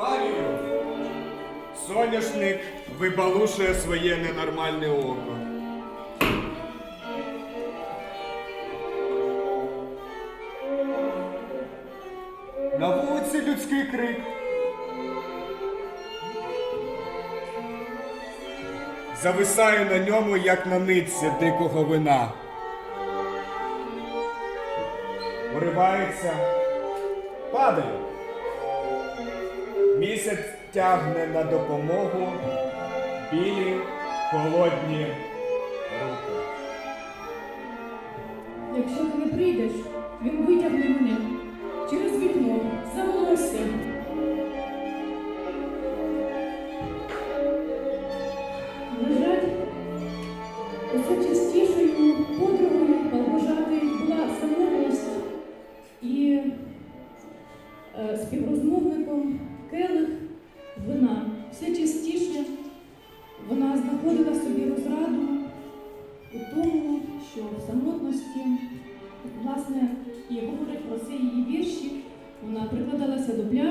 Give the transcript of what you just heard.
Арію! Соняшник вибалушує своє ненормальне око. На вулиці людський крик. Зависаю на ньому, як на нитці дикого вина. Уривається, падає. Місяць тягне на допомогу білі холодні руки. Якщо ти не прийдеш, він витягне мене через вікно за волосся. На усе частішою подругою побажати була самотність і е, співрозмовником келих вина. Все частіше вона знаходила собі розраду у тому, що в самотності, власне, і говорить про це її вірші, вона прикладалася до пляжу.